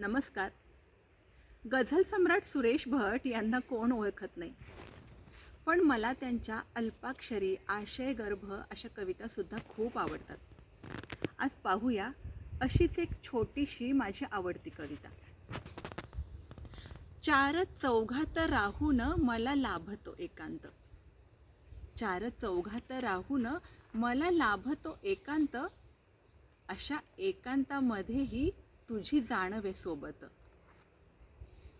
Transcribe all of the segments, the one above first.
नमस्कार. गझल सम्राट सुरेश भट यांना कोण ओळखत नाही? पण मला त्यांच्या अल्पाक्षरी आशयगर्भ अशा कवितासुद्धा खूप आवडतात. आज पाहूया अशीच एक छोटीशी माझी आवडती कविता. चार चौघात राहून मला लाभतो एकांत. चार चौघात राहून मला लाभतो एकांत. अशा एकांतामध्येही तुझी जाणवे सोबत.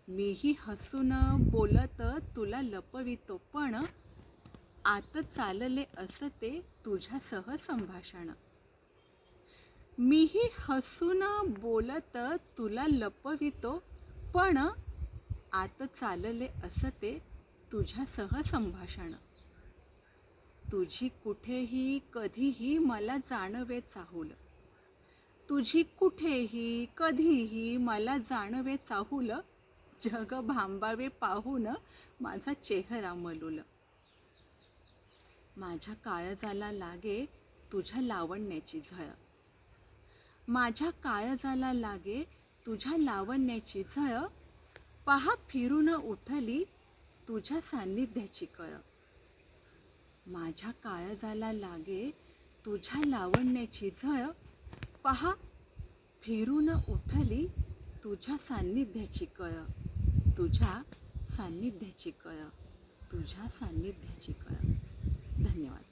मीही हसून बोलत तुला लपवितो पण आत चालले असते तुझ्यासह संभाषण. मीही हसून बोलत तुला लपवितो पण आत चालले असते तुझ्यासह संभाषण. तुझी कुठेही कधीही मला जाणवे चाहूल तुझी कुठेही कधीही मला जाणवे चाहूल जग भांबावे पाहून माझा चेहरा मलूल. माझ्या काळजाला लागे तुझ्या लावण्याची झळ. माझ्या काळजाला लागे तुझ्या लावण्याची झळ. पहा फिरून उठली तुझ्या सान्निध्याची कळ. माझ्या काळजाला लागे तुझ्या लावण्याची झळ. पहा. फिरून उठली तुझ्या सान्निध्याची कळ. तुझ्या सान्निध्याची कळ. तुझ्या सान्निध्याची कळ. धन्यवाद.